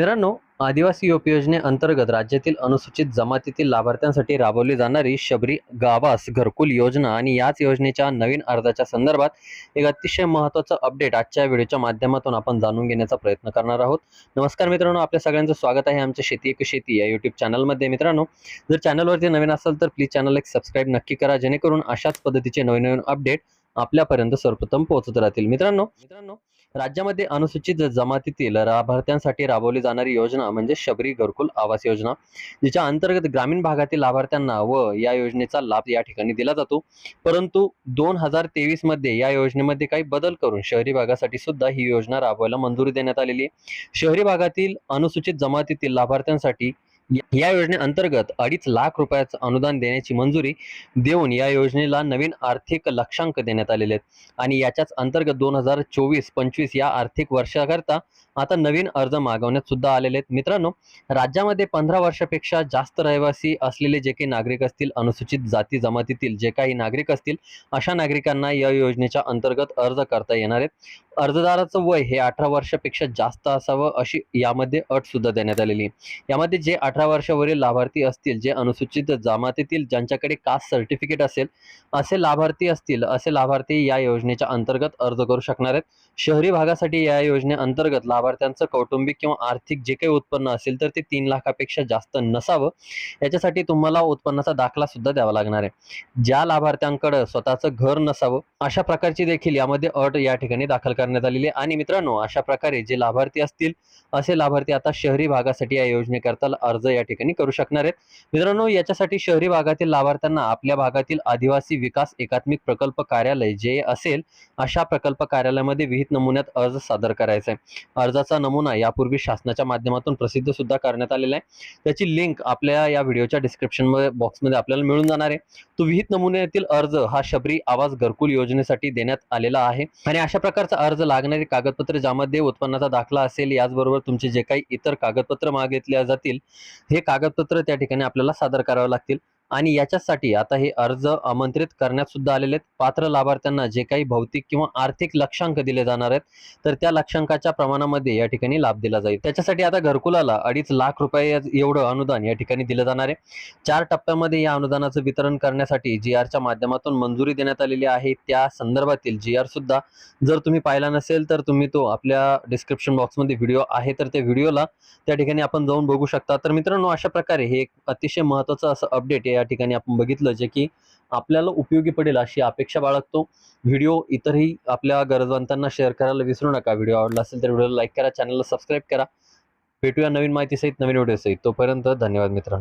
मित्रांनो आदिवासी उपयोजनेअंतर्गत राज्यातील अनुसूचित जमातीतील लाभार्थ्यांसाठी राबवली जाणारी शबरी गावास घरकुल योजना आणि याच योजनेच्या नवीन अर्जाच्या संदर्भात एक अतिशय महत्त्वाचं अपडेट आजच्या व्हिडिओच्या माध्यमातून आपण जाणून घेण्याचा प्रयत्न करणार आहोत. नमस्कार मित्रांनो आपल्या सगळ्यांचं स्वागत आहे आमच्या शेती एक शेती या यूट्यूब चॅनलमध्ये मित्रांनो जर चॅनलवरती नवीन असाल तर प्लीज चॅनल एक सबस्क्राईब नक्की करा जेणेकरून अशाच पद्धतीचे नवीन नवीन अपडेट आपल्यापर्यंत सर्वप्रथम पोहोचत राहतील. मित्रांनो मित्रांनो राज्यामध्ये अनुसूचित जमातीतील लाभार्थ्यांसाठी राबवली जाणारी योजना म्हणजे शबरी घरकुल आवास योजना जिच्या अंतर्गत ग्रामीण भागातील लाभार्थ्यांना व या योजनेचा लाभ या ठिकाणी दिला जातो. परंतु दोन हजार तेवीसमध्ये या योजनेमध्ये काही बदल करून शहरी भागासाठी सुद्धा ही योजना राबवायला मंजुरी देण्यात आलेली आहे. शहरी भागातील अनुसूचित जमातीतील लाभार्थ्यांसाठी या- योजनेअंतर्गत अडीच लाख रुपयाचं अनुदान देण्याची मंजुरी देऊन या योजनेला नवीन आर्थिक लक्षांक देण्यात आलेले आहेत. आणि याच्याच अंतर्गत दोन हजार चोवीस पंचवीस या आर्थिक वर्षाकरता आता नवीन अर्ज मागवण्यात सुद्धा आलेले आहेत. मित्रांनो राज्यामध्ये पंधरा वर्षापेक्षा जास्त रहिवासी असलेले जे काही नागरिक असतील अनुसूचित जाती जमातीतील जे काही नागरिक असतील अशा नागरिकांना या योजनेच्या अंतर्गत अर्ज करता येणार आहेत. अर्जदाराचं वय हे अठरा वर्षापेक्षा जास्त असावं अशी यामध्ये अट सुद्धा देण्यात आलेली यामध्ये जे अठरा वर्षावरील लाभार्थी असतील जे अनुसूचित जमातीतील ज्यांच्याकडे कास्ट सर्टिफिकेट असेल असे लाभार्थी असतील असे लाभार्थी या योजनेच्या अंतर्गत अर्ज करू शकणार आहेत. शहरी भागासाठी या योजनेअंतर्गत लाभार्थ्यांचं कौटुंबिक किंवा आर्थिक जे काही उत्पन्न असेल तर ते तीन लाखापेक्षा जास्त नसावं. याच्यासाठी तुम्हाला उत्पन्नाचा दाखला सुद्धा द्यावा लागणार आहे. ज्या लाभार्थ्यांकडे स्वतःचं घर नसावं अशा प्रकारची देखील यामध्ये अट या ठिकाणी दाखल करण्यात आलेली आहे. आणि मित्रांनो अशा प्रकारे जे लाभार्थी असतील असे लाभार्थी आता शहरी भागासाठी या योजनेकरता अर्ज या ठिकाणी करू शकणार आहेत. मित्रांनो याच्यासाठी शहरी भागातील लाभार्थ्यांना आपल्या भागातील आदिवासी विकास एकात्मिक प्रकल्प कार्यालय जे असेल अशा प्रकल्प कार्यालयामध्ये विहित नमुन्यात अर्ज सादर करायचा आहे. अर्जाचा नमुना यापूर्वी शासनाच्या माध्यमातून प्रसिद्ध सुद्धा करण्यात आलेला आहे. त्याची लिंक आपल्या या व्हिडिओच्या डिस्क्रिप्शन बॉक्समध्ये आपल्याला मिळून जाणार आहे. तो विहित नमुन्यातील अर्ज हा शबरी आवास घरकुल योजनेसाठी देण्यात आलेला आहे. आणि अशा प्रकारचा अर्ज लागणारी कागदपत्रे ज्यामध्ये उत्पन्नाचा दाखला असेल याचबरोबर तुमचे जे काही इतर कागदपत्र मागितल्या जातील हे कागदपत्र त्या ठिकाणी आपल्याला सादर करावे लागतील. आणि याच्यासाठी आता हे अर्ज आमंत्रित करण्यात सुद्धा आलेले आहेत. पात्र लाभार्थ्यांना जे काही भौतिक किंवा आर्थिक लक्षांक दिले जाणार आहेत तर त्या लक्षांकाच्या प्रमाणामध्ये या ठिकाणी लाभ दिला जाईल. त्याच्यासाठी आता घरकुलाला अडीच लाख रुपये एवढं अनुदान या ठिकाणी दिलं जाणार आहे. चार टप्प्यामध्ये या अनुदानाचं वितरण करण्यासाठी जी आरच्या माध्यमातून मंजुरी देण्यात आलेली आहे. त्या संदर्भातील जी आर सुद्धा जर तुम्ही पाहिला नसेल तर तुम्ही तो आपल्या डिस्क्रिप्शन बॉक्समध्ये व्हिडिओ आहे तर त्या व्हिडिओला त्या ठिकाणी आपण जाऊन बघू शकता. तर मित्रांनो अशा प्रकारे हे एक अतिशय महत्त्वाचं असं अपडेट या ठिकाणी आपण बघितलं जे की आपल्याला उपयोगी पडेल अशी अपेक्षा बाळगतो. व्हिडिओ इतरही आपल्या गरजवंतांना शेअर करायला विसरू नका. व्हिडिओ आवडला असेल तर व्हिडिओला लाईक करा चॅनलला सबस्क्राईब करा. भेटूया नवीन माहितीसहित नवीन व्हिडिओसहित तोपर्यंत धन्यवाद मित्रांनो.